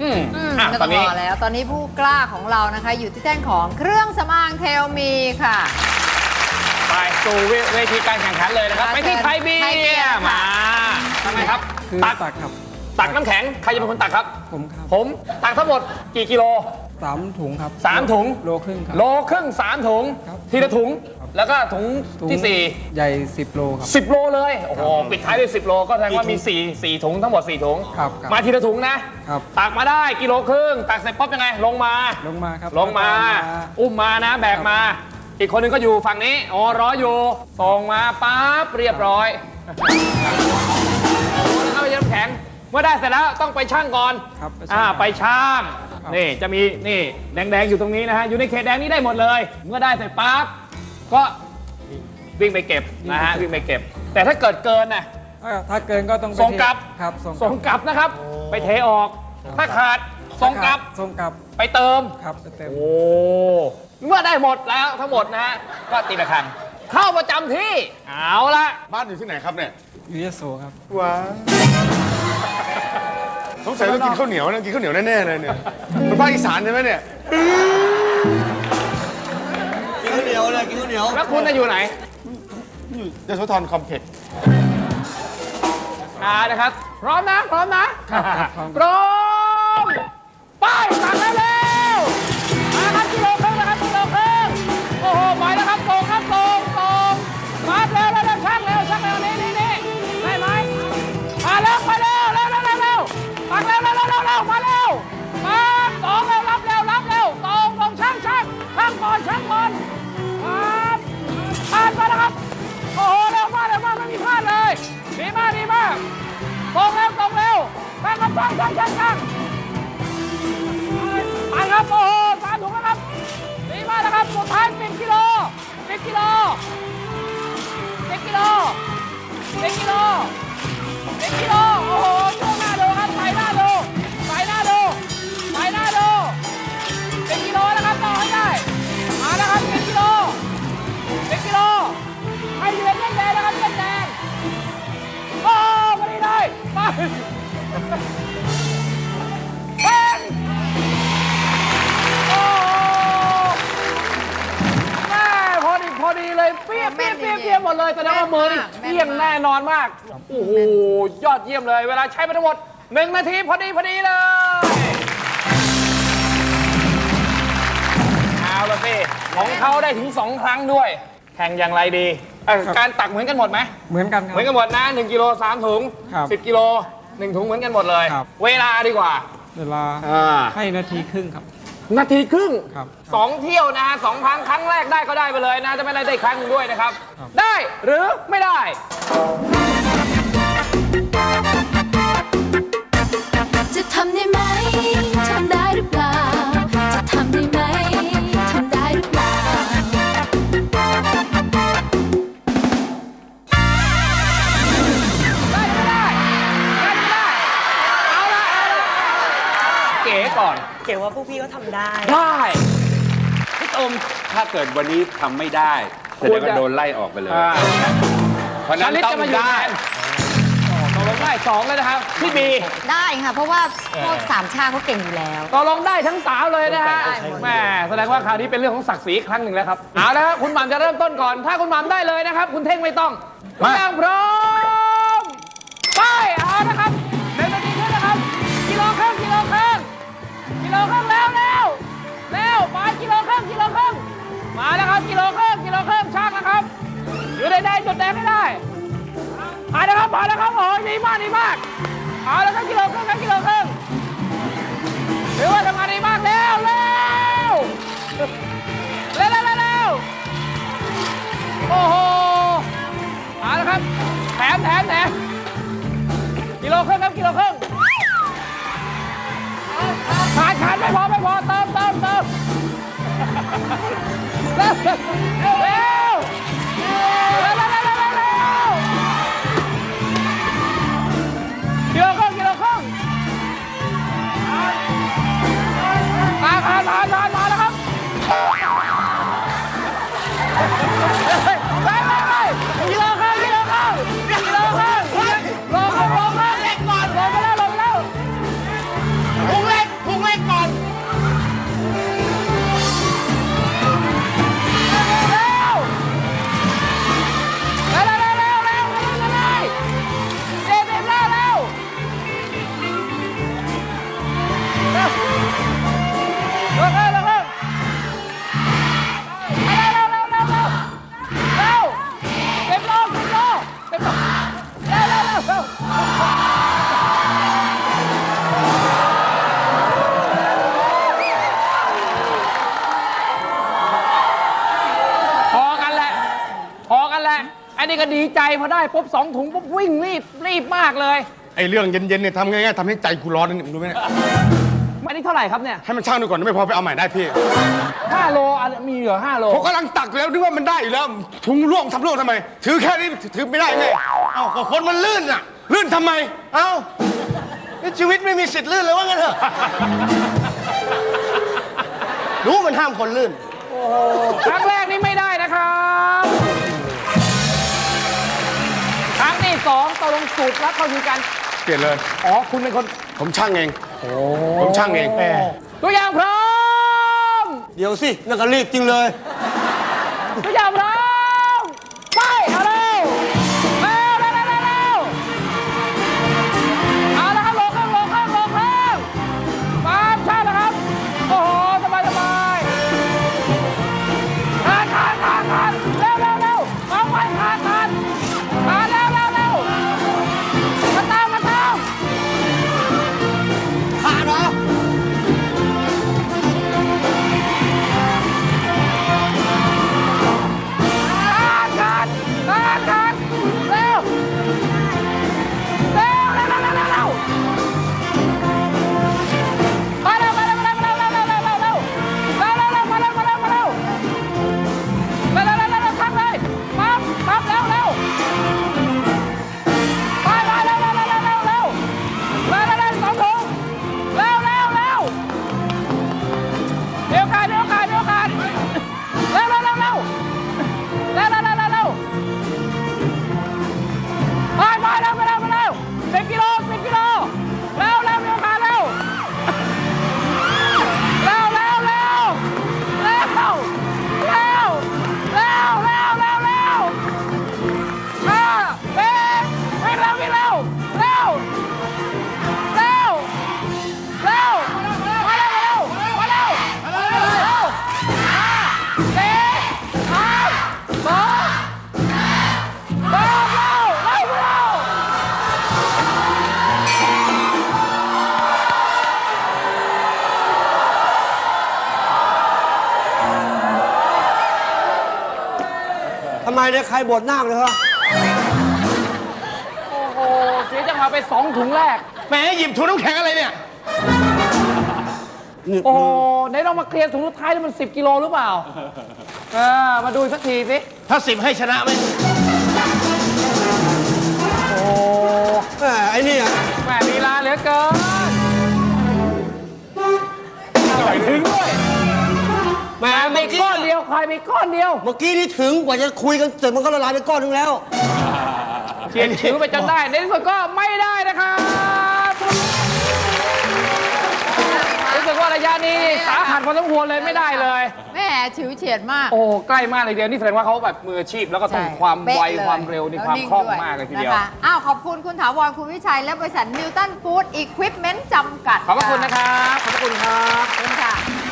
ของน้ำแข็งอืมอืมอะไม่ตต้ออนงนี้รอแล้ว ตอนนี้ผู้กล้าของเรานะคะ อยู่ที่แท่งของเครื่องสำอางเทลมีค่ะ ไปสู่เวเวทีการแข่งขันเลยนะครับมาไปที่เชิญไทยเบียไทยเบียร์ร์ค่ะ มาทำไมครับ คือตักตักครับ ตักน้ำแข็ง ใครจะเป็นคนตักครับ ผมครับ ผมตักทั้งหมดกี่กิโล สามถุงครับสามถุง โลครึ่งครับ โลครึ่งสามถุง ครับ ทีละถุงครับแล้วก็ถุงถุงที่สี่ใหญ่สิบโลครับ สิบโลเลย โอ้โห ปิดท้ายด้วยสิบโลก็แสดงว่ามีสี่สี่ถุงทั้งหมดสี่ถุง ครับครับมาทีละถุงนะ ครับ ตักมาได้กิโลครึ่ง ตักเสร็จปั๊บยังไง ลงมา ลงมาครับลงมาแล้วก็อุ้มมานะ แบกมา อีกคนหนึงก็อยู่ฝั่งนี้อ๋อรออยู่ส่งมาปั๊บเรียบร้อยโอ้แล้วเข้าไปน้ำแข็ง เมื่อได้เสร็จแล้วต้องไปช่างก่อนครับอ่าไปช่างครับ นี่จะมีนี่แดงๆอยู่ตรงนี้นะฮะอยู่ในเขตแดงนี้ได้หมดเลย เมื่อได้เสร็จปั๊บก็วิ่งไปเก็บนะฮะวิ่งไปเก็บ แต่ถ้าเกิดเกินน่ะถ้าถ้าเกินก็ต้องไปส่งกลับครับส่งส่งกลับนะครับ ไปเทออก ถ้าขาดส่งกลับส่งกลับไปเติม ครับไปเต็ม โอ้เมื่อได้หมดแล้วทั้งหมดนะฮะก็ตีละครัง เข้าประจำที่เอาละบ้านอยู่ที่ไหนครับเนี่ย อยู่ยโสครับว้า สงสัยต้องกินข้าวเหนียวนะกินข้าวเหนียวแน่ๆเลยเนี่ยเป็นภาคอีสานใช่ไหมเนี่ยกินข้าวเหนียวเลยกินข้าวเหนียวแล้วคุณจะอยู่ไหนอยู่ยโสธรคอมเพล็กซ์อ่านะครับ พร้อมนะ พร้อมนะครับครับพร้อมพร้อมไป ครับตั้งตั้งตั้งไปครับโอ้โหสามถุงแล้วครับดีมากนะครับสุดท้ายสิบกิโลสิบกิโลสิบกิโลสิบกิโลสิบกิโลโอ้โหช่วงหน้าดูครับใส่หน้าดูใส่หน้าดูใส่หน้าดูสิบกิโลนะครับต่อให้ได้มาแล้วครับสิบกิโลสิบกิโลให้ยืนเล่นแดงนะครับเล่นแดงโอ้มาดีเลยไป เลยเปี้ยเปี้ยเปี้ยเปี้ยหมดเลยแต่ว่ามือนี่แม่นมากเปี้ยงแน่นอนมาก โอ้โห ยอดเยี่ยมเลย เวลาใช้ไปทั้งหมดหนึ่งนาทีพอดีพอดีเลย เอาละสิของเขาได้ถึงสองครั้งด้วย แข่งอย่างไรดีเอ้ยครับการตักเหมือนกันหมดไหม เหมือนกันคเหรับมือนกันหมดนะ1กิโล3ถุง ครับ10กิโล1ถุงเหมือนกันหมดเลย ครับ เวลาดีกว่า เวลาอ่า ให้นาทีครึ่งครับ นาทีครึ่ง ครับ สองเที่ยวนะฮะสองครั้งครั้งแรกได้ก็ได้ไปเลยนะ จะไม่ได้ได้ครั้งหนึ่งด้วยนะครับครับได้หรือไม่ได้ เก๋ก่อน เก๋ว่าพวกพี่ก็ทำได้ ได้พี่ตมถ้าเกิดวันนี้ทำไม่ได้แสดงว่าโดนไล่ออกไปเลยอ่าเพราะฉะชานั้นลิตต้อจะมางอยู่ได้ แทนตกลงได้สองเลยนะครับพี่บีได้ค่ะ เพราะว่าพวกสามชาเขาเก่งอยู่แล้ว ตกลงได้ทั้งสาวเลยนะฮะได้หมดแหม่แสดงว่าคราวนี้เป็นเรื่องของศักดิ์ศรีอีกครั้งหนึ่งแล้วครับเอาละครับคุณหม่ำจะเริ่มต้นก่อน ถ้าคุณหม่ำได้เลยนะครับ คุณเท่งไม่ต้องมาทุกอย่างพร้อม กิโลครึ่งแล้วเร็วเร็วไปกิโลครึ่งกิโลครึ่งมาแล้วครับกิโลครึ่งกิโลครึ่งช่างนะครับอยู่ได้ๆจุดแดงให้ได้ผ่านนะครับผ่านนะครับโอ้ยดีมากดีมากเอาแล้วครับกิโลครึ่งครับกิโลครึ่งถือว่าทำงานดีมากเร็วเร็วเร็วเร็วเร็วโอ้โหเอาและครับแถมแถมแถมกิโลครึ่งครับกิโลครึ่ง เร็วเร็กิโาครึ่งกิโลงผ่าขานผ่านานผ่านแล้วครับไปไปไปกิโลครึ่งกิโลครึ่งกิโลครึ่งลงลงลงลงก่อนลงไป ดีใจพอได้ปุ๊บสองถุงปุ๊บวิ่งรีบรีบมากเลย ไอ้เรื่องเย็นๆเนี่ยทำง่ายๆทำให้ใจกูร้อนนิดนึงรู้ไหมเนี่ยอันนี้เท่าไหร่ครับเนี่ยให้มันช่างดูก่อนไม่พอไปเอาใหม่ได้พี่ห้าโลอันมีเหรอห้าโลผมกำลังตักแล้วนึกว่ามันได้อยู่แล้วถุงร่วงทำร่วงทำไม ถือแค่นี้ถือไม่ได้ไงเอ้าก็คนมันลื่นอะ ลื่นทำไม เอ้านี่ชีวิตไม่มีสิทธิ์ลื่นเลยว่างั้นเถอะ รู้มันห้ามคนลื่น ครั้งแรกนี่ไม่ได้ สองตกลงสูตรลับก็คือการเปลี่ยนเลย อ๋อ คุณเป็นคน ผมช่างเอง ผมช่างเอง ตัวอย่างพร้อม เดี๋ยวสินั่นก็รีบจริงเลย ตัวอย่างพร้อม เนี่ยใครบวชนาคเลยเหรอโอ้โห เสียจังหวะไปสองถุงแรก แหมหยิบถุงน้ำแข็งอะไรเนี่ย นี่โอ้โหไหนลองมาเคลียร์ถุงสุดท้ายนี่มัน 10 กิโลหรือเปล่าเออมาดูอีกสักทีสิ ถ้าสิบให้ชนะไหมโอ้แหมไอ้นี่อะแหมลีลาเหลือเกิน กี้ก้อนเดียวใครมีก้อนเดียว เมื่อกี้นี่ถึงกว่าจะคุยกันเสร็จมันก็ละลายไปก้อนหนึงแล้ว เขียนชื่อไปจนได้ในที่สุดก็ไม่ได้นะครับรู้สึกว่าระยะนี้สาหัสพอสมควรเลยไม่ได้เลยแม่ฉิวเฉียดมาก โอ้ใกล้มากเลยเดียวนี่แสดงว่าเขาแบบมืออาชีพแล้วก็ต้องความไวความเร็วนี่ความคล่องมากเลยทีเดียว นะคะอ้าว ขอบคุณคุณถาวรคุณวิชัย และบริษัทนิวตันฟู้ดอิควิปเมนต์จำกัดขอบพระคุณนะครับ ขอบพระคุณครับ ขอบคุณค่ะ